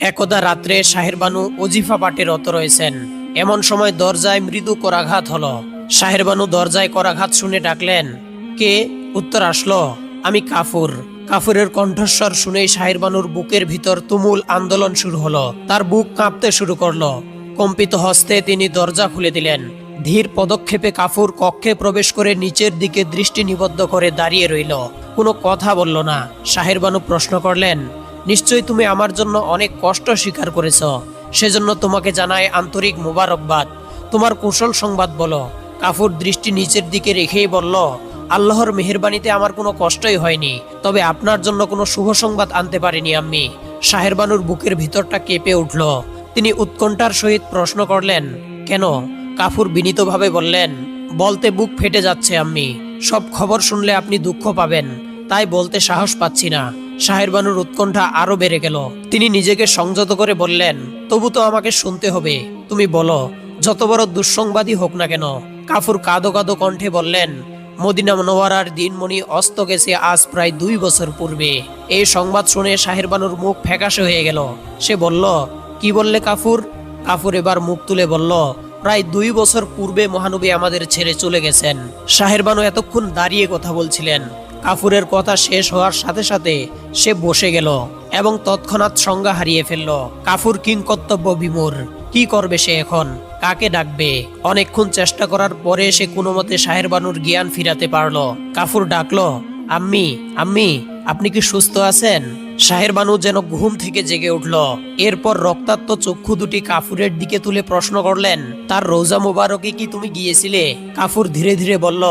একদা রাত্রে শাহের বানু অজিফা পাটে রত রয়েছেন। এমন সময় দরজায় মৃদু করাঘাত হলো। শাহের বানু দরজায় করাঘাত শুনে ডাকলেন, কে? উত্তর আসলো, আমি কাফুর। কাফুরের কণ্ঠস্বর শুনেই শাহের বানুর বুকের ভিতর তুমুল আন্দোলন শুরু হলো। তার বুক কাঁপতে শুরু করল। কম্পিত হস্তে তিনি দরজা খুলে দিলেন। ধীর পদক্ষেপে কাফুর কক্ষে প্রবেশ করে নিচের দিকে দৃষ্টি নিবদ্ধ করে দাঁড়িয়ে রইল। কোনো কথা বলল না। শাহের বানু প্রশ্ন করলেন নিশ্চয়ই তুমি আমার জন্য অনেক কষ্ট স্বীকার করেছ। সেজন্য তোমাকে জানায় আন্তরিক মোবারকবাদ। তোমার কুশল সংবাদ বলো। কাফুর দৃষ্টি নিচের দিকে রেখেই বলল, আল্লাহর মেহেরবানিতে আমার কোনো কষ্টই হয়নি, তবে আপনার জন্য কোনো শুভ সংবাদ আনতে পারিনি আমি। শাহের বানুর বুকের ভিতরটা কেঁপে উঠল। তিনি উৎকণ্ঠার সহিত প্রশ্ন করলেন, কেন? কাফুর বিনীতভাবে বললেন, বলতে বুক ফেটে যাচ্ছে আম্মি সব খবর শুনলে আপনি দুঃখ পাবেন। তাই বলতে সাহস পাচ্ছি না। শাহের বানুর উৎকণ্ঠা আরও বেড়ে গেল। তিনি নিজেকে সংযত করে বললেন, তবু তো আমাকে শুনতে হবে। তুমি বলো, যত বড় দুঃসংবাদই হোক না কেন? কাফুর কাদো কাদো কণ্ঠে বললেন, মদিনা মনোয়ারার দিনমণি অস্ত গেছে আজ প্রায় দুই বছর পূর্বে। এই সংবাদ শুনে শাহের বানুর মুখ ফ্যাকাশে হয়ে গেল। সে বলল, কি বললে কাফুর? কাফুর এবার মুখ তুলে বলল, প্রায় দুই বছর পূর্বে মহানবী আমাদের ছেড়ে চলে গেছেন। শাহের বানু এতক্ষণ দাঁড়িয়ে কথা বলছিলেন। কাফুরের কথা শেষ হওয়ার সাথে সাথে সে বসে গেল এবং তৎক্ষণাৎ সংজ্ঞা হারিয়ে ফেলল, কাফুর কিংকর্তব্য বিমুর, কি করবে সে এখন? কাকে ডাকবে? অনেকক্ষণ চেষ্টা করার পরে সে কোনো মতে শাহের বানুর জ্ঞান ফিরাতে পারল। কাফুর ডাকলো, আম্মি আম্মি, আপনি কি সুস্থ আছেন? শাহের বানু যেন ঘুম থেকে জেগে উঠল। এরপর রক্তাক্ত চক্ষু দুটি কাফুরের দিকে তুলে প্রশ্ন করলেন, তার রোজা মোবারকে কি তুমি গিয়েছিলে? কাফুর ধীরে ধীরে বলল,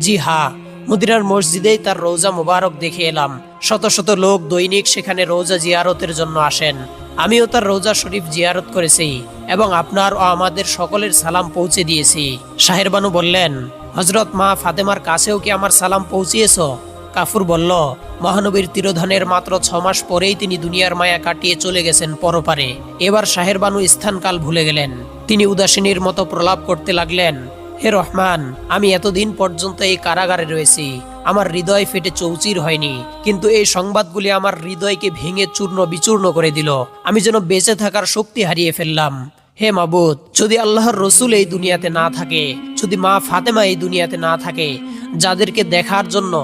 জি হা মদিনার মসজিদেই তার রোজা মোবারক দেখে এলাম। শত শত লোক দৈনিক সেখানে রোজা জিয়ারতের জন্য আসেন। আমিও তার রোজা শরীফ জিয়ারত করেছি এবং আপনার ও আমাদের সকলের সালাম পৌঁছে দিয়েছি। শাহের বানু বললেন হজরত মা ফাতেমার কাছেও কি আমার সালাম পৌঁছিয়েছ? কাফুর বলল, মহানবীর তিরোধানের মাত্র ছ মাস পরেই তিনি দুনিয়ার মায়া কাটিয়ে চলে গেছেন পরপারে। এবার শাহের বানু স্থানকাল ভুলে গেলেন। তিনি উদাসীনীর মতো প্রলাপ করতে লাগলেন হে রহমান, আমি এতদিন পর্যন্ত এই কারাগারে রয়েছি। আমার হৃদয় ফেটে চৌচির হয়নি, কিন্তু এই সংবাদগুলি আমার হৃদয়কে ভেঙে চূর্ণ বিচূর্ণ করে দিল। আমি যেন বেঁচে থাকার শক্তি হারিয়ে ফেললাম। হে মাবুদ, যদি আল্লাহর রসুল এই দুনিয়াতে না থাকে, যদি মা ফাতেমা এই দুনিয়াতে না থাকে, যাদেরকে দেখার জন্য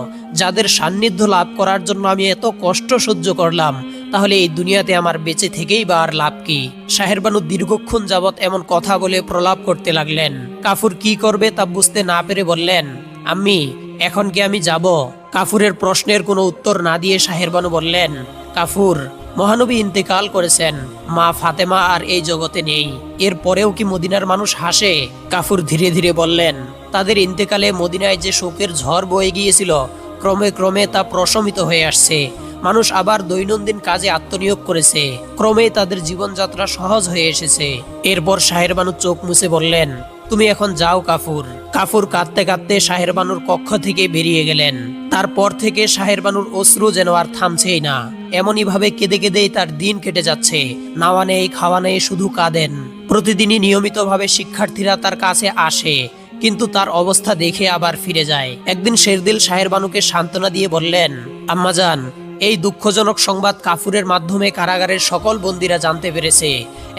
যাদের সান্নিধ্য লাভ করার জন্য আমি এত কষ্ট সহ্য করলাম, তাহলে এই দুনিয়াতে আমার বেঁচে থেকেই বা আর লাভ কি? শাহেরবানু দীর্ঘক্ষণ যাবৎ এমন কথা বলে প্রলাপ করতে লাগলেন। কাফুর কি করবে তা বুঝতে না পেরে বললেন আমি এখন কি আমি যাব? কাফুরের প্রশ্নের কোনো উত্তর না দিয়ে শাহেরবানু বললেন, কাফুর, মহানবী ইন্তেকাল করেছেন। মা ফাতেমা আর এই জগতে নেই। এর পরেও কি মদিনার মানুষ হাসে? কাফুর ধীরে ধীরে বললেন, তাদের ইন্তেকালে মদিনায় যে শোকের ঝড় বয়ে গিয়েছিল ক্রমে ক্রমে তা প্রশমিত হয়ে আসছে। মানুষ আবার দৈনন্দিন কাজে আত্মনিয়োগ করেছে। ক্রমে তাদের জীবনযাত্রা সহজ হয়ে এসেছে। এরপর শাহের বানু চোখ মুছে বললেন, তুমি এখন যাও কাফুর। কাফুর কাঁদতে কাঁদতে শাহের বানুর কক্ষ থেকে বেরিয়ে গেলেন। তারপর থেকে শাহের বানুর অশ্রু যেন আর থামছেই না। এমনই ভাবে কেঁদে কেঁদেই তার দিন কেটে যাচ্ছে। নাওয়া নেই, খাওয়া নেই, শুধু কাঁদেন। প্রতিদিনই নিয়মিতভাবে শিক্ষার্থীরা তার কাছে আসে। কিন্তু তার অবস্থা দেখে আবার ফিরে যায়। একদিন শেরদিল শাহের বানুকে সান্ত্বনা দিয়ে বললেন আম্মাজান এই দুঃখজনক সংবাদ কাফুরের মাধ্যমে কারাগারের সকল বন্দীরা জানতে পেরেছে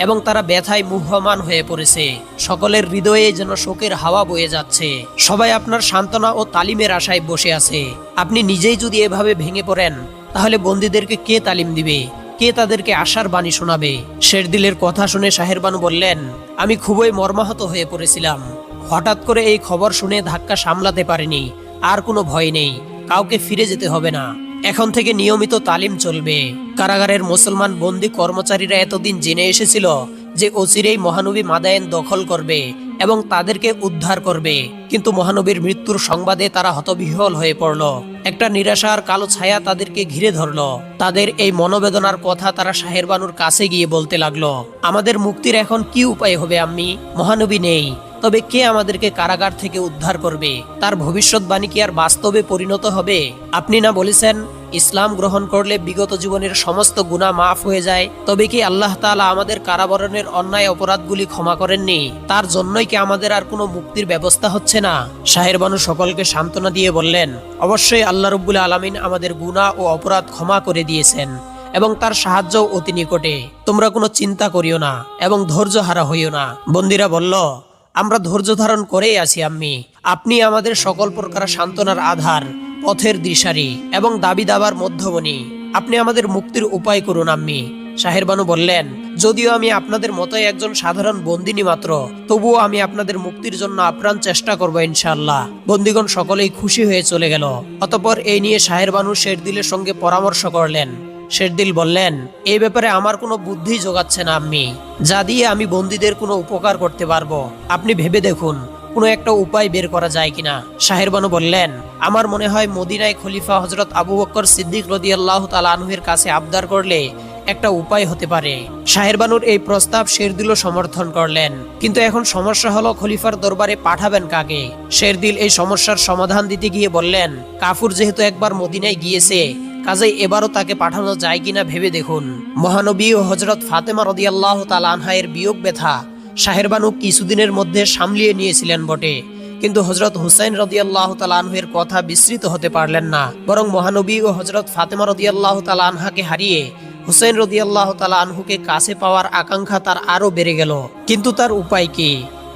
এবং তারা ব্যথায় মুহ্যমান হয়ে পড়েছে। সকলের হৃদয়ে যেন শোকের হাওয়া বয়ে যাচ্ছে। সবাই আপনার সান্ত্বনা ও তালিমের আশায় বসে আছে। আপনি নিজেই যদি এভাবে ভেঙে পড়েন, তাহলে বন্দীদেরকে কে তালিম দিবে? কে তাদেরকে আশার বাণী শোনাবে? শেরদিলের কথা শুনে শাহেরবানু বললেন, আমি খুবই মর্মাহত হয়ে পড়েছিলাম। হঠাৎ করে এই খবর শুনে ধাক্কা সামলাতে পারেনি। আর কোনো ভয় নেই। কাউকে ফিরে যেতে হবে না। এখন থেকে নিয়মিত তালিম চলবে। কারাগারের মুসলমান বন্দী কর্মচারীরা এতদিন জেনে এসেছিল যে অচিরেই মহানবী মাদায়েন দখল করবে এবং তাদেরকে উদ্ধার করবে। কিন্তু মহানবীর মৃত্যুর সংবাদে তারা হতবিহ্বল হয়ে পড়ল। একটা নিরাশার কালো ছায়া তাদেরকে ঘিরে ধরল। তাদের এই মনোবেদনার কথা তারা শাহেরবানুর কাছে গিয়ে বলতে লাগল, আমাদের মুক্তির এখন কি উপায় হবে আম্মি? মহানবী নেই। তবে কে আমাদেরকে কারাগার থেকে উদ্ধার করবে? তার ভবিষ্যৎবাণী কি আর বাস্তবে পরিণত হবে? আপনি না বলেছেন, ইসলাম গ্রহণ করলে বিগত জীবনের সমস্ত গুণা মাফ হয়ে যায়। তবে কি আল্লাহ তাআলা আমাদের কারাবরণের অন্যায় অপরাধগুলি ক্ষমা করেননি? তার জন্যই কি আমাদের আর কোনো মুক্তির ব্যবস্থা হচ্ছে না? শাহের বানু সকলকে সান্ত্বনা দিয়ে বললেন, অবশ্যই আল্লাহ রব্বুল আলমিন আমাদের গুণা ও অপরাধ ক্ষমা করে দিয়েছেন এবং তার সাহায্য অতি নিকটে। তোমরা কোনো চিন্তা করিও না এবং ধৈর্য হারা হইও না। বন্দিরা বলল আমরা ধৈর্য ধারণ করেই আছি, আম্মি। আপনি আমাদের সকল প্রকার সান্ত্বনার আধার, পথের দিশারি এবং দাবি দাবার মধ্যমণি। আপনি আমাদের মুক্তির উপায় করুন, আম্মি। শাহেরবানু বললেন, যদিও আমি আপনাদের মতোই একজন সাধারণ বন্দিনী মাত্র, তবুও আমি আপনাদের মুক্তির জন্য আপ্রাণ চেষ্টা করব ইনশাল্লাহ বন্দিগণ সকলেই খুশি হয়ে চলে গেল। অতপর এই নিয়ে শাহেরবানু শেরদিলের সঙ্গে পরামর্শ করলেন। শেরদিল বললেন এই ব্যাপারে আমার কোনো বুদ্ধি যোগাচ্ছে না, আম্মি। যা দিয়ে আমি বন্দীদের কোনো উপকার করতে পারব। আপনি ভেবে দেখুন, কোনো একটা উপায় বের করা যায় কিনা। শাহেরবানু বললেন, আমার মনে হয় মদিনায় খলিফা হজরত আবু বক্কর সিদ্দিক রদি আল্লাহ তালানহের কাছে আবদার করলে একটা উপায় হতে পারে। শাহেরবানুর এই প্রস্তাব শেরদিলও সমর্থন করলেন, কিন্তু এখন সমস্যা হলো খলিফার দরবারে পাঠাবেন কাকে? শেরদিল এই সমস্যার সমাধান দিতে গিয়ে বললেন, কাফুর যেহেতু একবার মদিনায় গিয়েছে কাজেই এবারও তাকে পাঠানো যায় কিনা ভেবে দেখুন। মহানবী ও হজরত ফাতেমা রদিয়াল্লাহ তালানহায়ের বিয়োগ ব্যথা শাহেরবানু কিছুদিনের মধ্যে সামলিয়ে নিয়েছিলেন বটে। কিন্তু হজরত হুসাইন রদিয়াল্লাহ তালানহের কথা বিস্তৃত হতে পারলেন না। বরং মহানবী ও হজরত ফাতেমা রদিয়াল্লাহ তালানহাকে হারিয়ে হুসাইন রদিয়াল্লাহ তালা আনহুকে কাছে পাওয়ার আকাঙ্ক্ষা তার আরও বেড়ে গেল। কিন্তু তার উপায় কি?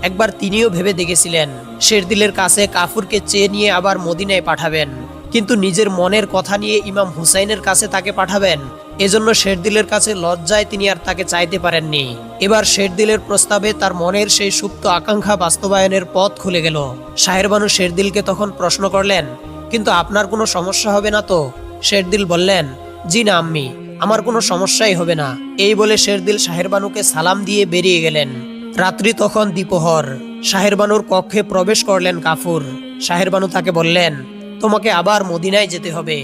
একবার তিনিও ভেবে দেখেছিলেন, শেরদিলের কাছে কাফুরকে চেয়ে নিয়ে আবার মদিনায় পাঠাবেন। কিন্তু নিজের মনের কথা নিয়ে ইমাম হুসাইনের কাছে তাকে পাঠাবেন। এজন্য শেরদিলের কাছে লজ্জায় তিনি আর তাকে চাইতে পারেননি। এবার শেরদিলের প্রস্তাবে তার মনের সেই সুপ্ত আকাঙ্ক্ষা বাস্তবায়নের পথ খুলে গেল। শাহেরবানু শেরদিলকে তখন প্রশ্ন করলেন, কিন্তু আপনার কোনো সমস্যা হবে না তো? শেরদিল বললেন, জি না আম্মি, আমার কোনো সমস্যাই হবে না। এই বলে শেরদিল শাহেরবানুকে সালাম দিয়ে বেরিয়ে গেলেন। রাত্রি তখন দ্বিপহর শাহেরবানুর কক্ষে প্রবেশ করলেন কাফুর। শাহেরবানু তাকে বললেন তোমাকে আবার মদিনায় যেতে হবে।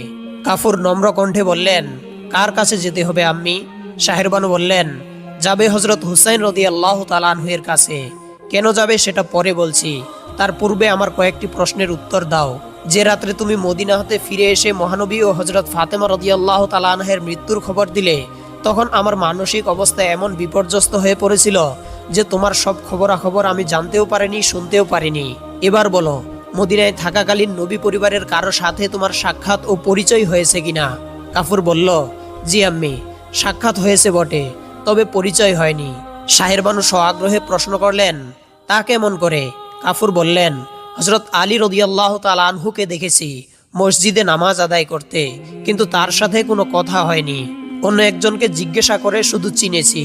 কাফুর নম্র কণ্ঠে বললেন, কার কাছে যেতে হবে আম্মি? শাহেরবানু বললেন, যাবে হজরত হুসাইন রদি আল্লাহ তালানহুয়ের কাছে। কেন যাবে সেটা পরে বলছি। তার পূর্বে আমার কয়েকটি প্রশ্নের উত্তর দাও। যে রাত্রে তুমি মদিনা হতে ফিরে এসে মহানবী ও হজরত ফাতেমা রদি আল্লাহ তালানহের মৃত্যুর খবর দিলে, তখন আমার মানসিক অবস্থা এমন বিপর্যস্ত হয়ে পড়েছিল যে তোমার সব খবরাখবর আমি জানতেও পারিনি, শুনতেও পারিনি। এবার বলো মদিনায় থাকাকালীন নবী পরিবারের কারও সাথে তোমার সাক্ষাৎ ও পরিচয় হয়েছে কিনা? কাফুর বলল, জি আম্মি, সাক্ষাৎ হয়েছে বটে, তবে পরিচয় হয়নি। শাহের বানু আগ্রহে প্রশ্ন করলেন, তা কেমন করে? কাফুর বললেন হজরত আলী রদিয়াল্লাহ তাল আনহুকে দেখেছি, মসজিদে নামাজ আদায় করতে, কিন্তু তার সাথে কোনো কথা হয়নি। অন্য একজনকে জিজ্ঞাসা করে শুধু চিনেছি।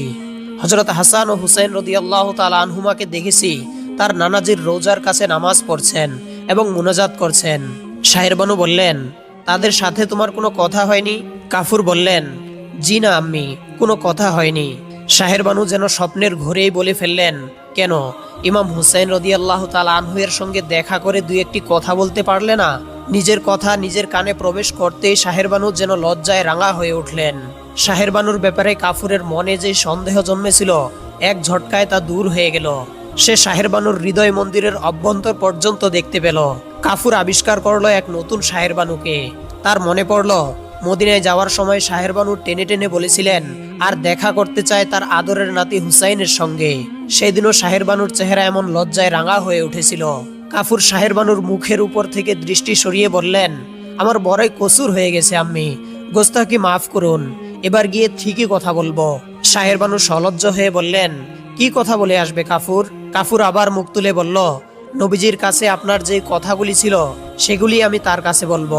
হজরত হাসান ও হুসেন রদিয়াল্লাহ তাল আনহুমাকে দেখেছি, তার নানাজির রোজার কাছে নামাজ পড়ছেন। এবং মুনাজাত করছেন। শাহেরবানু বললেন, তাদের সাথে তোমার কোনো কথা হয়নি? কাফুর বললেন, জি না আম্মি, কোনো কথা হয়নি। শাহেরবানু যেন স্বপ্নের ঘরেই বলে ফেললেন, কেন, ইমাম হুসাইন রদি আল্লাহ তাল আনহুয়ের সঙ্গে দেখা করে দুই একটি কথা বলতে পারলে না? নিজের কথা নিজের কানে প্রবেশ করতেই শাহেরবানু যেন লজ্জায় রাঙা হয়ে উঠলেন। শাহেরবানুর ব্যাপারে কাফুরের মনে যে সন্দেহ জন্মেছিল, এক ঝটকায় তা দূর হয়ে গেল। সে শাহেরবানুর হৃদয় মন্দিরের অভ্যন্তর পর্যন্ত দেখতে পেল। কাফুর আবিষ্কার করল এক নতুন শাহেরবানুকে তার মনে পড়ল, মদিনায় যাওয়ার সময় শাহেরবানু টেনে টেনে বলেছিলেন, আর দেখা করতে চায় তার আদরের নাতি হুসাইনের সঙ্গে। সেদিনও শাহেরবানুর চেহারা এমন লজ্জায় রাঙা হয়ে উঠেছিল। কাফুর শাহেরবানুর মুখের উপর থেকে দৃষ্টি সরিয়ে বললেন, আমার বড়ই কসুর হয়ে গেছে আম্মি গোস্তাকি মাফ করুন। এবার গিয়ে ঠিকই কথা বলব। শাহেরবানু সলজ্জ হয়ে বললেন, কি কথা বলে আসবে কাফুর? কাফুর আবার মুখ তুলে বলল, নবীজির কাছে আপনার যে কথাগুলি ছিল, সেগুলি আমি তার কাছে বলব।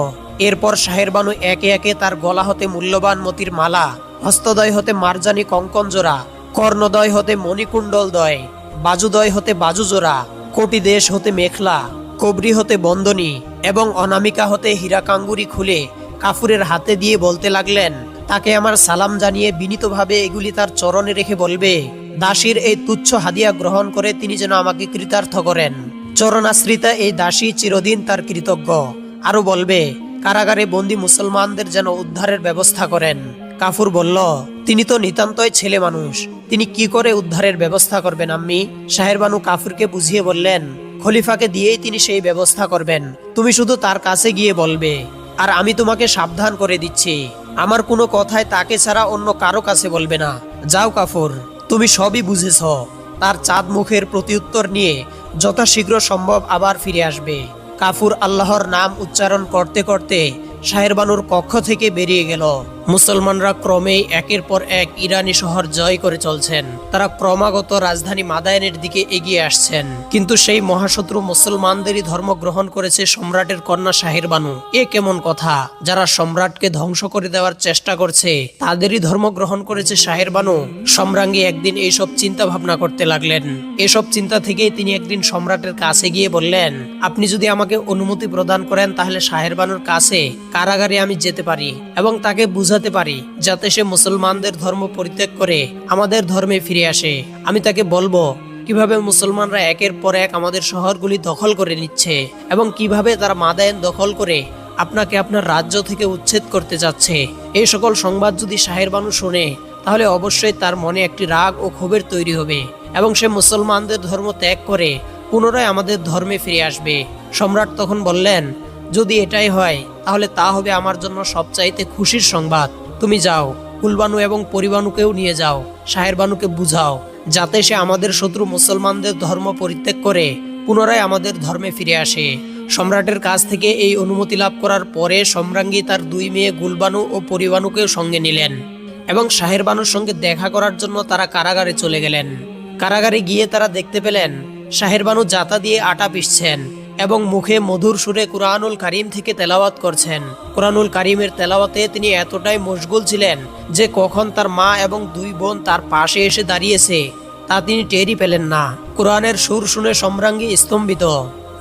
এরপর শাহেরবানু একে একে তার গলা হতে মূল্যবান মতির মালা, হস্তদয় হতে মারজানি কঙ্কন জোড়া, কর্ণদয় হতে মণিকুণ্ডল দয়, বাজুদয় হতে বাজু জোড়া, কোটি দেশ হতে মেখলা, কবরি হতে বন্দনী এবং অনামিকা হতে হীরাকাঙ্গুরি খুলে কাফুরের হাতে দিয়ে বলতে লাগলেন, তাকে আমার সালাম জানিয়ে বিনীতভাবে এগুলি তার চরণে রেখে বলবে। দাসীর এই তুচ্ছ হাদিয়া গ্রহণ করে তিনি যেন আমাকে কৃতার্থ করেন। চরণাশ্রিতা এই দাসী চিরদিন তার কৃতজ্ঞ। আরও বলবে, কারাগারে বন্দী মুসলমানদের যেন উদ্ধারের ব্যবস্থা করেন। কাফুর বলল, তিনি তো নিতান্তই ছেলে মানুষ, তিনি কি করে উদ্ধারের ব্যবস্থা করবেন আম্মি? শাহেরবানু কাফুরকে বুঝিয়ে বললেন, খলিফাকে দিয়েই তিনি সেই ব্যবস্থা করবেন, তুমি শুধু তার কাছে গিয়ে বলবে, আর আমি তোমাকে সাবধান করে দিচ্ছি। আমার কোনো কথায় তাকে ছাড়া অন্য কারও কাছে বলবে না। যাও কাফুর। তুমি সবই বুঝেছ। তার চাঁদ মুখের প্রতিউত্তর নিয়ে যথাশীঘ্র সম্ভব আবার ফিরে আসবে। কাফুর আল্লাহর নাম উচ্চারণ করতে করতে শাহেরবানুর কক্ষ থেকে বেরিয়ে গেল। মুসলমানরা ক্রমেই একের পর এক ইরানি শহর জয় করে চলছেন। তারা ক্রমাগত রাজধানী মাদায়নের দিকে এগিয়ে আসছেন। কিন্তু সেই মহাশত্রু মুসলমানদেরই ধর্ম গ্রহণ করেছে সম্রাটের কন্যা শাহের বানু। এ কেমন কথা? যারা সম্রাটকে ধ্বংস করে দেওয়ার চেষ্টা করছে, তাদেরই ধর্ম গ্রহণ করেছে শাহের বানু। সম্রাঙ্গী একদিন এইসব চিন্তা ভাবনা করতে লাগলেন। এসব চিন্তা থেকেই তিনি একদিন সম্রাটের কাছে গিয়ে বললেন, আপনি যদি আমাকে অনুমতি প্রদান করেন, তাহলে শাহের বানুর কাছে কারাগারে আমি যেতে পারি এবং তাকে বুঝাতে পারি, যাতে সে মুসলমানদের ধর্ম পরিত্যাগ করে আমাদের ধর্মে ফিরে আসে। আমি তাকে বলব, কীভাবে মুসলমানরা একের পর এক আমাদের শহরগুলি দখল করে নিচ্ছে এবং কীভাবে তারা মাদায়ন দখল করে আপনাকে আপনার রাজ্য থেকে উচ্ছেদ করতে যাচ্ছে। এই সকল সংবাদ যদি শাহের বানু শোনে, তাহলে অবশ্যই তার মনে একটি রাগ ও ক্ষোভের তৈরি হবে এবং সে মুসলমানদের ধর্ম ত্যাগ করে পুনরায় আমাদের ধর্মে ফিরে আসবে। সম্রাট তখন বললেন যদি এটাই হয়, তাহলে তা হবে আমার জন্য সবচাইতে খুশির সংবাদ। তুমি যাও, কুলবানু এবং পরিবানুকেও নিয়ে যাও বানুকে বুঝাও, যাতে সে আমাদের শত্রু মুসলমানদের ধর্ম পরিত্যাগ করে, পুনরায় আমাদের ধর্মে ফিরে আসে। সম্রাটের কাছ থেকে এই অনুমতি লাভ করার পরে সম্রাঙ্গী তার দুই মেয়ে গুলবানু ও পরিবানুকেও সঙ্গে নিলেন এবং বানুর সঙ্গে দেখা করার জন্য তারা কারাগারে চলে গেলেন। কারাগারে গিয়ে তারা দেখতে পেলেন বানু জাতা দিয়ে আটা পিসছেন এবং মুখে মধুর সুরে কুরআনুল কারিম থেকে তেলাওয়াত করছেন। কুরআনুল কারিমের তেলাওয়াতে তিনি এতটাই মশগুল ছিলেন যে কখন তার মা এবং দুই বোন তার পাশে এসে দাঁড়িয়েছে তা তিনি টেরই পেলেন না। কোরআনের সুর শুনে সম্রাঙ্গী স্তম্ভিত।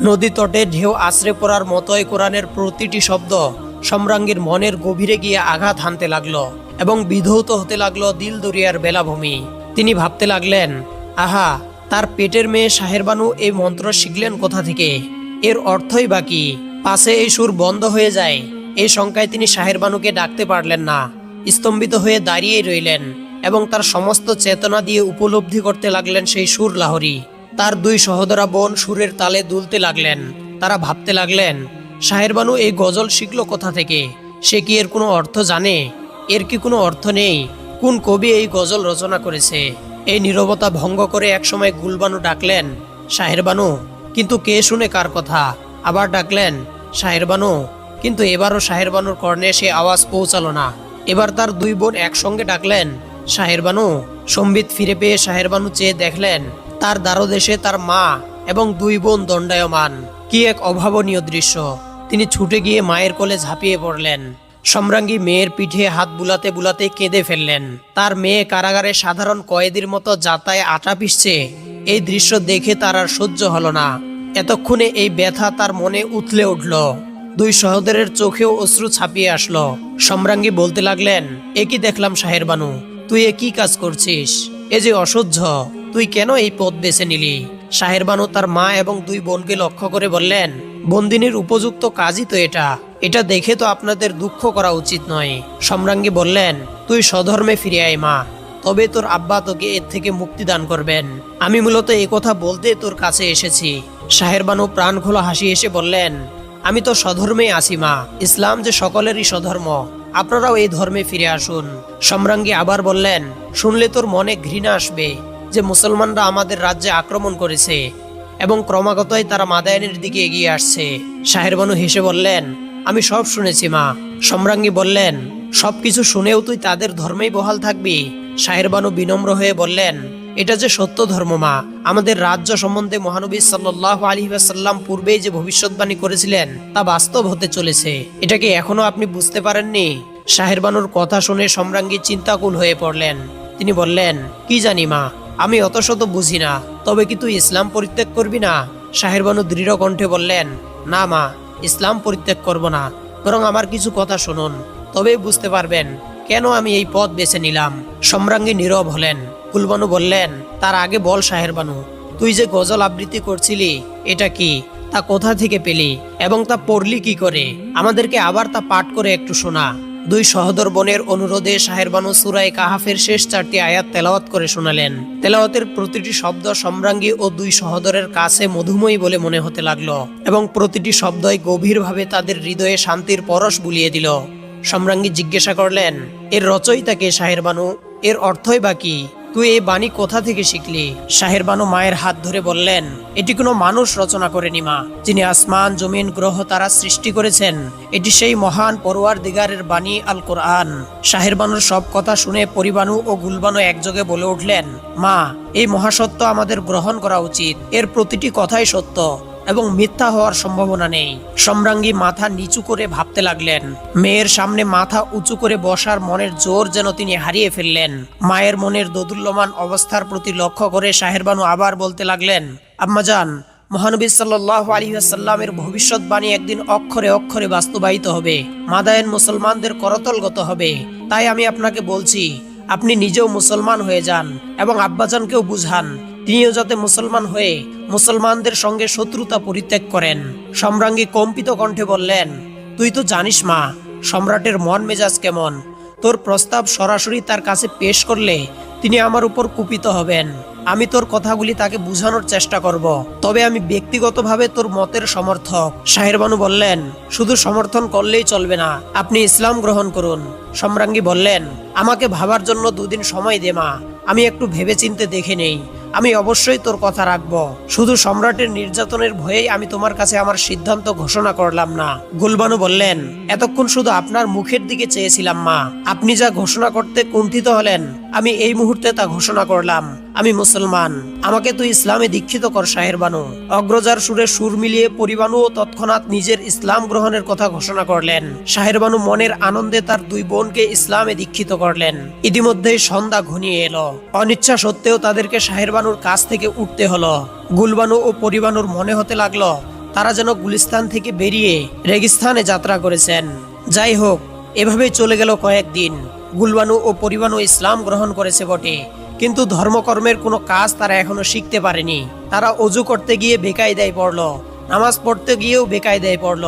নদী তটে ঢেউ আশ্রে পড়ার মতোই কোরআনের প্রতিটি শব্দ সম্রাঙ্গীর মনের গভীরে গিয়ে আঘাত হানতে লাগল এবং বিধৌত হতে লাগল দিল দরিয়ার বেলাভূমি। তিনি ভাবতে লাগলেন, আহা, তার পেটের মেয়ে শাহেরবানু এই মন্ত্র শিখলেন কোথা থেকে? এর অর্থই বাকি পাশে এই সুর বন্ধ হয়ে যায়, এই শঙ্কায় তিনি শাহেরবানুকে ডাকতে পারলেন না, স্তম্ভিত হয়ে দাঁড়িয়েই রইলেন এবং তার সমস্ত চেতনা দিয়ে উপলব্ধি করতে লাগলেন সেই সুর লাহরি। তার দুই সহোদরা বোন সুরের তালে দুলতে লাগলেন, তারা ভাবতে লাগলেন শাহেরবানু এই গজল শিখল কোথা থেকে? সে কি এর কোনো অর্থ জানে? এর কি কোনো অর্থ নেই? কোন কবি এই গজল রচনা করেছে? এই নীরবতা ভঙ্গ করে একসময় গুলবানু ডাকলেন শাহেরবানু কিন্তু কে শুনে কার কথা? আবার ডাকলেন শাহেরবানু কিন্তু এবারও শাহেরবানুর কর্ণে সে আওয়াজ পৌঁছালো না। এবার তার দুই বোন একসঙ্গে ডাকলেন শাহেরবানু সম্বিত ফিরে পেয়ে শাহেরবানু চেয়ে দেখলেন, তার দ্বারদেশে তার মা এবং দুই বোন দণ্ডায়মান। কি এক অভাবনীয় দৃশ্য। তিনি ছুটে গিয়ে মায়ের কোলে ঝাঁপিয়ে পড়লেন। সম্রাঙ্গী মেয়ের পিঠে হাত বুলাতে বুলাতে কেঁদে ফেললেন। তার মেয়ে কারাগারে সাধারণ কয়েদির মতো যাতায় আটা পিসছে এই দৃশ্য দেখে তার আর সহ্য হলো না। এতক্ষণে এই ব্যথা তার মনে উথলে উঠল। দুই সহোদরের চোখেও অশ্রু ছাপিয়ে আসলো। সম্রাঙ্গী বলতে লাগলেন, এ কি দেখলাম শাহের বানু? তুই এ কি কাজ করছিস? এ যে অসহ্য। তুই কেন এই পথ বেছে নিলি? শাহের বানু তার মা এবং দুই বোনকে লক্ষ্য করে বললেন, বন্দিনীর উপযুক্ত কাজই তো এটা। এটা দেখে তো আপনাদের দুঃখ করা উচিত নয়। সম্রাঙ্গী বললেন, তুই স্বধর্মে ফিরে আয় মা। তবে তোর আব্বা তোকে এর থেকে মুক্তি দান করবেন। আমি মূলত এই কথা বলতে তোর কাছে এসেছি। শাহের বানু প্রাণ খোলা হাসি এসে বললেন, আমি তো স্বধর্মেই আছি, মা। ইসলাম যে সকলেরই স্বধর্ম। আপনারাও এই ধর্মে ফিরে আসুন। সম্রাঙ্গী আবার বললেন, শুনলে তোর মনে ঘৃণা আসবে যে মুসলমানরা আমাদের রাজ্যে আক্রমণ করেছে এবং ক্রমাগতই তারা মাদায়নের দিকে এগিয়ে আসছে। শাহের বানু হেসে বললেন, আমি সব শুনেছি, মা। সম্রাঙ্গী বললেন, সবকিছু শুনেও তুই তাদের ধর্মেই বহাল থাকবি? শাহের বানু বিনম্র হয়ে বললেন, এটা যে সত্য ধর্ম মা। আমাদের রাজ্য সম্বন্ধে মহানবী সাল্লাহ আলী সাল্লাম পূর্বেই যে ভবিষ্যৎবাণী করেছিলেন, তা বাস্তব হতে চলেছে। এটাকে এখনও আপনি বুঝতে পারেননি? শাহের বানুর কথা শুনে সম্রাঙ্গী চিন্তাকুল হয়ে পড়লেন। তিনি বললেন, কি জানি মা, আমি অত শত বুঝি না, তবে কি তুই ইসলাম পরিত্যাগ করবি না? শাহের বানু দৃঢ় কণ্ঠে বললেন, না মা, ইসলাম পরিত্যাগ করব না, বরং আমার কিছু কথা শুনুন, তবেই বুঝতে পারবেন কেন আমি এই পথ বেছে নিলাম? সম্রাঙ্গী নীরব হলেন। কুলবানু বললেন, তার আগে বল শাহের বানু তুই যে গজল আবৃত্তি করছিলি, এটা কি? তা কোথা থেকে পেলি? এবং তা পড়লি কি করে? আমাদেরকে আবার তা পাঠ করে একটু শোনা। দুই সহদর বোনের অনুরোধে শাহের বানু সুরাই কাহাফের শেষ চারটি আয়াত তেলাওয়াত করে শোনালেন। তেলাওয়াতের প্রতিটি শব্দ সম্রাঙ্গী ও দুই সহদরের কাছে মধুময়ী বলে মনে হতে লাগল এবং প্রতিটি শব্দই গভীরভাবে তাদের হৃদয়ে শান্তির পরশ বুলিয়ে দিল। সম্রাঙ্গী জিজ্ঞাসা করলেন, এর রচয়িতা কে শাহের বানু এর অর্থই বা কি? তুই এই বাণী কোথা থেকে শিখলি? শাহের বানু মায়ের হাত ধরে বললেন, এটি কোনো মানুষ রচনা করেনি মা। যিনি আসমান, জমিন, গ্রহ তারা সৃষ্টি করেছেন, এটি সেই মহান পড়ুয়ার দিগারের বাণী আল কোরআন শাহের বানুর সব কথা শুনে পরিবানু ও গুলবানু একযোগে বলে উঠলেন, মা, এই মহাসত্য আমাদের গ্রহণ করা উচিত। এর প্রতিটি কথাই সত্য। এবং মিথ্যা হওয়ার সম্ভাবনা নেই। সম্রাঙ্গী মাথা নিচু করে ভাবতে লাগলেন। মেয়ের সামনে মাথা উঁচু করে বসার মনের জোর যেন তিনি হারিয়ে ফেললেন। মায়ের মনের দোদুল্যমান অবস্থার প্রতি লক্ষ্য করে শাহেরবানু আবার বলতে লাগলেন আম্মাজান মহানবী সাল্লাহ আলহিহাসাল্লামের ভবিষ্যৎবাণী একদিন অক্ষরে অক্ষরে বাস্তবায়িত হবে। মাদায়ন মুসলমানদের করতলগত হবে। তাই আমি আপনাকে বলছি, আপনি নিজেও মুসলমান হয়ে যান এবং আব্বাজানকেও বুঝান। তিনিও যাতে মুসলমান হয়ে মুসলমানদের সঙ্গে শত্রুতা পরিত্যাগ করেন। সম্রাঙ্গী কম্পিত কণ্ঠে বললেন, তুই তো জানিস মা, সম্রাটের মন মেজাজ কেমন। তোর প্রস্তাব সরাসরি তার কাছে পেশ করলে তিনি আমার উপর কুপিত হবেন। আমি তোর কথাগুলি তাকে বোঝানোর চেষ্টা করব। তবে আমি ব্যক্তিগতভাবে তোর মতের সমর্থক। শাহেরবানু বললেন, শুধু সমর্থন করলেই চলবে না, আপনি ইসলাম গ্রহণ করুন। সম্রাঙ্গী বললেন, আমাকে ভাবার জন্য দুদিন সময় দে মা, আমি একটু ভেবেচিন্তে দেখে নেই। আমি অবশ্যই তোর কথা রাখব। শুধু সম্রাটের নির্যাতনের ভয়েই আমি তোমার কাছে আমার সিদ্ধান্ত ঘোষণা করলাম না। গুলবানু বললেন, এতক্ষণ শুধু আপনার মুখের দিকে চেয়েছিলাম, মা। আপনি যা ঘোষণা করতে কুণ্ঠিত হলেন, আমি এই মুহূর্তে তা ঘোষণা করলাম। আমি মুসলমান। আমাকে তুই ইসলামে দীক্ষিত কর, শাহের বানু। অগ্রজার সুরে সুর মিলিয়ে পরিবানু ও তৎক্ষণাৎ নিজের ইসলাম গ্রহণের কথা ঘোষণা করলেন। শাহের বানু মনের আনন্দে তার দুই বোনকে ইসলামে দীক্ষিত করলেন। ইতিমধ্যেই সন্ধ্যা ঘনিয়ে এলো। অনিচ্ছা সত্ত্বেও তাদেরকে শাহের বানুর কাছ থেকে উঠতে হলো। গুলবানু ও পরিবানুর মনে হতে লাগল, তারা যেন গুলিস্তান থেকে বেরিয়ে রেগিস্তানে যাত্রা করেছেন। যাই হোক, এভাবেই চলে গেল কয়েকদিন। গুলবানু ও পরিবানু ইসলাম গ্রহণ করেছে বটে, কিন্তু ধর্মকর্মের কোনো কাজ তারা এখনও শিখতে পারেনি। তারা অজু করতে গিয়ে বেকায়দায় পড়ল, নামাজ পড়তে গিয়েও বেকায়দায় পড়ল।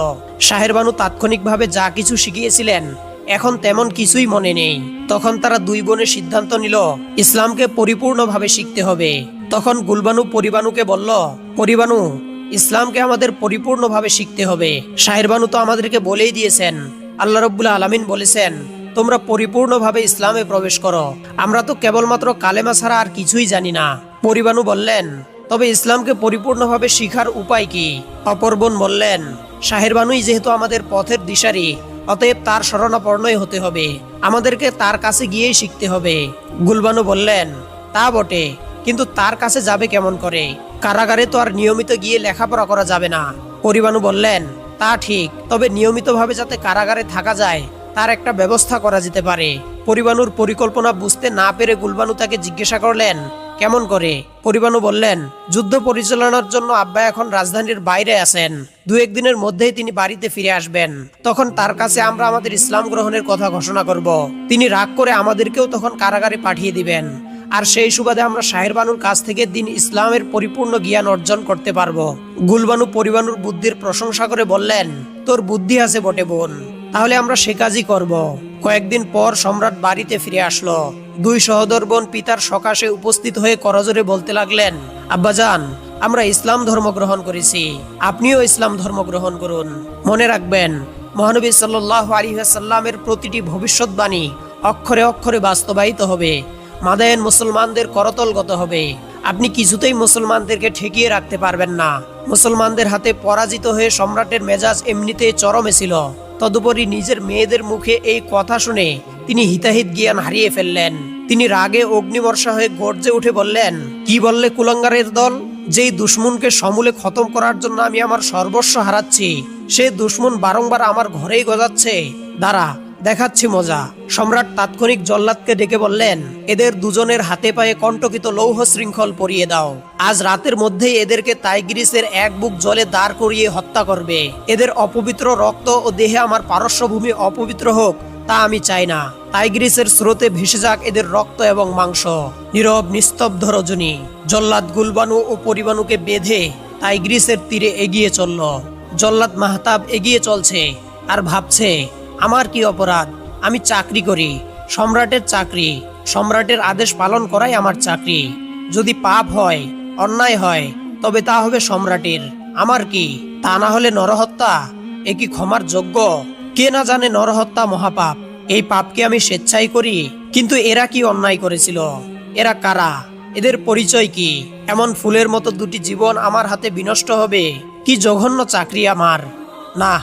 শাহেরবানু তাৎক্ষণিকভাবে যা কিছু শিখিয়েছিলেন এখন তেমন কিছুই মনে নেই। তখন তারা দুই বোনের সিদ্ধান্ত নিল, ইসলামকে পরিপূর্ণভাবে শিখতে হবে। তখন গুলবানু পরিবানুকে বলল, পরিবানু, ইসলামকে আমাদের পরিপূর্ণভাবে শিখতে হবে। শাহেরবানু তো আমাদেরকে বলেই দিয়েছেন। আল্লাহ রব্বুল আলমিন বলেছেন, তোমরা পরিপূর্ণভাবে ইসলামে প্রবেশ করো। আমরা তো কেবলমাত্র কালেমা ছাড়া আর কিছুই জানি না। পরিবানু বললেন, তবে ইসলামকে পরিপূর্ণভাবে শিখার উপায় কি? অপর বোন বললেন শাহেরবানুই যেহেতু আমাদের পথের দিশারি অতএব তার শরণাপর্ণই হতে হবে। আমাদেরকে তার কাছে গিয়েই শিখতে হবে। গুলবানু বললেন, তা বটে, কিন্তু তার কাছে যাবে কেমন করে? কারাগারে তো আর নিয়মিত গিয়ে লেখাপড়া করা যাবে না। পরিবানু বললেন, তা ঠিক, তবে নিয়মিতভাবে যাতে কারাগারে থাকা যায়, তার একটা ব্যবস্থা করা যেতে পারে। পরিবানুর পরিকল্পনা বুঝতে না পেরে গুলবানু তাকে জিজ্ঞাসা করলেন কেমন করে? পরিবানু বললেন, যুদ্ধ পরিচালনার জন্য আব্বা এখন রাজধানীর বাইরে আছেন। দু একদিনের মধ্যেই তিনি বাড়িতে ফিরে আসবেন। তখন তার কাছে আমরা আমাদের ইসলাম গ্রহণের কথা ঘোষণা করব। তিনি রাগ করে আমাদেরকেও তখন কারাগারে পাঠিয়ে দিবেন। আর সেই সুবাদে আমরা বানুর কাছ থেকে দিন ইসলামের পরিপূর্ণ জ্ঞান অর্জন করতে পারব। গুলবানু পরিবানুর বুদ্ধির প্রশংসা করে বললেন, তোর বুদ্ধি আছে বটে বোন। তাহলে আমরা সে কাজই করব। কয়েকদিন পর সম্রাট বাড়িতে ফিরে আসলো। দুই সহদর বোন পিতার সকাশে উপস্থিত হয়ে করজোরে বলতে লাগলেন, আব্বাজান, আমরা ইসলাম ধর্ম গ্রহণ করেছি। আপনিও ইসলাম ধর্ম গ্রহণ করুন। মনে রাখবেন, মহানবী সাল্লাহ আলিহাসাল্লামের প্রতিটি ভবিষ্যৎবাণী অক্ষরে অক্ষরে বাস্তবায়িত হবে। মাদায়ন মুসলমানদের করতলগত হবে। আপনি কিছুতেই মুসলমানদেরকে ঠেকিয়ে রাখতে পারবেন না। মুসলমানদের হাতে পরাজিত হয়ে সম্রাটের মেজাজ এমনিতে চরমে ছিল। তদুপরি নিজের মেয়েদের মুখে এই কথা শুনে তিনি হিতাহিত জ্ঞান হারিয়ে ফেললেন। তিনি রাগে অগ্নিবর্ষা হয়ে গর্জে উঠে বললেন, কি বললে কুলঙ্গারের দল? যেই দুশ্মনকে সমূলে খতম করার জন্য আমি আমার সর্বস্ব হারাচ্ছি, সে দুশ্মন বারংবার আমার ঘরেই গজাচ্ছে। দাঁড়া দেখাচ্ছি মজা। সম্রাট তাৎক্ষণিক জল্লাদকে ডেকে বললেন, এদের দুজনের হাতে পায়ে কণ্টকিত লৌহ শৃঙ্খল পরিয়ে দাও। আজ রাতের মধ্যেই এদেরকে তাইগ্রিসের এক বুক জলে দাঁড় করিয়ে হত্যা করবে। এদের অপবিত্র রক্ত ও দেহে আমার পারস্যভূমি অপবিত্র হোক, তা আমি চাই না। টাইগ্রিসের স্রোতে ভেসে যাক এদের রক্ত এবং মাংস। নীরব, নিস্তব্ধ রজনী, জল্লাদ গুলবানু ও পরিবানুকে বেঁধে টাইগ্রিসের তীরে এগিয়ে চলল। জল্লাদ মাহতাব এগিয়ে চলছে আর ভাবছে আমার কি অপরাধ? আমি চাকরি করি, সম্রাটের চাকরি, সম্রাটের আদেশ পালন করাই আমার চাকরি। যদি পাপ হয়, অন্যায় হয়, তবে তা হবে সম্রাটের। আমার কি? তা না হলে নরহত্যা? এ কি ক্ষমার যোগ্য? কে না জানে নরহত্যা মহাপাপ? এই পাপকে আমি স্বেচ্ছাই করি, কিন্তু এরা কি অন্যায় করেছিল? এরা কারা? এদের পরিচয় কি? এমন ফুলের মতো দুটি জীবন আমার হাতে বিনষ্ট হবে, কি জঘন্য চাকরি আমার? না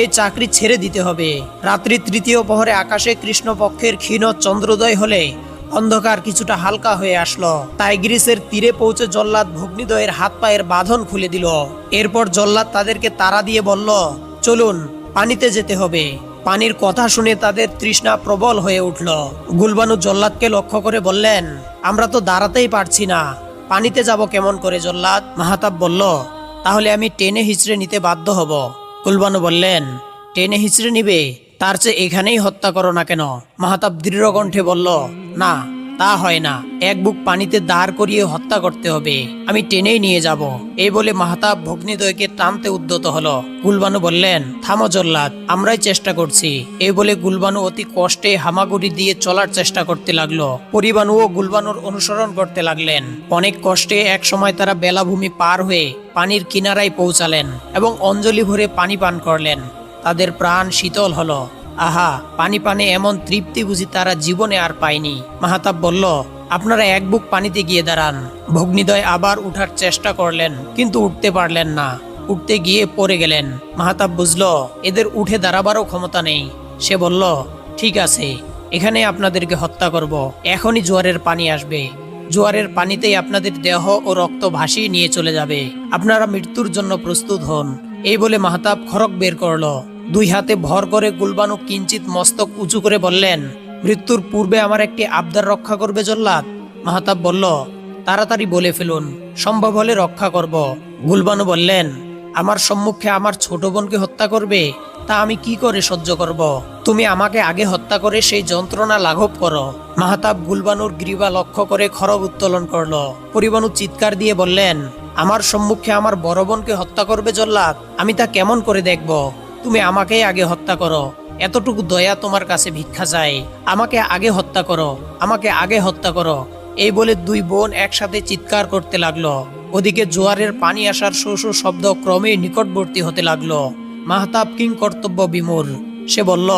এই চাকরি ছেড়ে দিতে হবে। রাত্রি তৃতীয় প্রহরে আকাশে কৃষ্ণপক্ষের ক্ষীণ চন্দ্রোদয় হলে অন্ধকার কিছুটা হালকা হয়ে আসলো। টাইগ্রিসের তীরে পৌঁছে জল্লাদ ভগ্নিদয়ের হাত পায়ের বাঁধন খুলে দিল। এরপর জল্লাদ তাদেরকে তারা দিয়ে বলল, চলুন, পানিতে যেতে হবে। পানির কথা শুনে তাদের তৃষ্ণা প্রবল হয়ে উঠল। গুলবানু জল্লাদকে লক্ষ্য করে বললেন, আমরা তো দাঁড়াতেই পারছি না। পানিতে যাব কেমন করে জল্লাদ? মাহাতাব বলল, তাহলে আমি টেনে হিচড়ে নিতে বাধ্য হব। কুলবানু বললেন, টেনে হিচড়ে নিবে, তার চেয়ে এখানেই হত্যা করো না কেন? মাহাতাব দৃঢ় কণ্ঠে বলল, না। তা হয় না। এক বুক পানিতে দাঁড় করিয়ে হত্যা করতে হবে। আমি টেনেই নিয়ে যাব। এই বলে মাহাতাব ভগ্নিদয়কে টানতে উদ্যত হলো। গুলবানু বললেন, থামো জল্লাদ, আমরাই চেষ্টা করছি। এই বলে গুলবানু অতি কষ্টে হামাগুড়ি দিয়ে চলার চেষ্টা করতে লাগল। পরিবানু ও গুলবানুর অনুসরণ করতে লাগলেন। অনেক কষ্টে এক সময় তারা বেলাভূমি পার হয়ে পানির কিনারায় পৌঁছালেন এবং অঞ্জলি ভরে পানি পান করলেন। তাদের প্রাণ শীতল হলো। আহা, পানি পানে এমন তৃপ্তি বুঝি তারা জীবনে আর পায়নি। মাহাতাব বলল, আপনারা এক বুক পানিতে গিয়ে দাঁড়ান। ভগ্নিদয় আবার উঠার চেষ্টা করলেন, কিন্তু উঠতে পারলেন না। উঠতে গিয়ে পড়ে গেলেন। মাহাতাব বুঝল, এদের উঠে দাঁড়াবারও ক্ষমতা নেই। সে বলল, ঠিক আছে, এখানে আপনাদেরকে হত্যা করব। এখনই জোয়ারের পানি আসবে। জোয়ারের পানিতেই আপনাদের দেহ ও রক্ত ভাসিয়ে নিয়ে চলে যাবে। আপনারা মৃত্যুর জন্য প্রস্তুত হন। এই বলে মাহাতাব খরক বের করল। দুই হাতে ভর করে গুলবানু কিঞ্চিত মস্তক উঁচু করে বললেন, মৃত্যুর পূর্বে আমার একটি আবদার রক্ষা করবে জল্লাদ? মাহতাব বলল, তাড়াতাড়ি বলে ফেলুন, সম্ভব হলে রক্ষা করব। গুলবানু বললেন, আমার সম্মুখে আমার ছোট বোনকে হত্যা করবে, তা আমি কি করে সহ্য করব? তুমি আমাকে আগে হত্যা করে সেই যন্ত্রণা লাঘব করো। মাহাতাব গুলবানুর গ্রীবা লক্ষ্য করে খরগ উত্তোলন করল। পরিবানু চিৎকার দিয়ে বললেন, আমার সম্মুখে আমার বড় বোনকে হত্যা করবে জল্লাদ? আমি তা কেমন করে দেখব? তুমি আমাকেই আগে হত্যা করো। এতটুকু দয়া তোমার কাছে ভিক্ষা চাই। আমাকে আগে হত্যা করো। আমাকে আগে হত্যা করো। এই বলে দুই বোন একসাথে চিৎকার করতে লাগল। ওদিকে জোয়ারের পানি আসার শো শো শব্দ ক্রমেই নিকটবর্তী হতে লাগল। মাহতাব কিং কর্তব্য বিমূর সে বলল,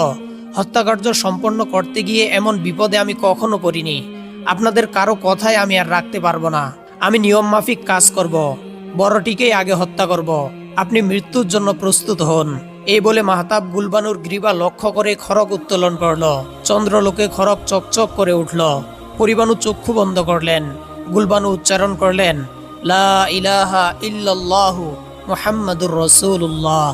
হত্যাকার্য সম্পন্ন করতে গিয়ে এমন বিপদে আমি কখনো পড়িনি। আপনাদের কারও কথায় আমি আর রাখতে পারব না। আমি নিয়ম মাফিক কাজ করব। বড়টিকেই আগে হত্যা করব। আপনি মৃত্যুর জন্য প্রস্তুত হন। এই বলে মাহতাব গুলবানুর গ্রীবা লক্ষ্য করে খড়গ উত্তোলন করল। চন্দ্রলোকে খড়গ চকচক করে উঠল। পরিবানু চক্ষু বন্ধ করলেন। গুলবানু উচ্চারণ করলেন, লা ইলাহা ইল্লাল্লাহু মুহাম্মাদুর রাসূলুল্লাহ।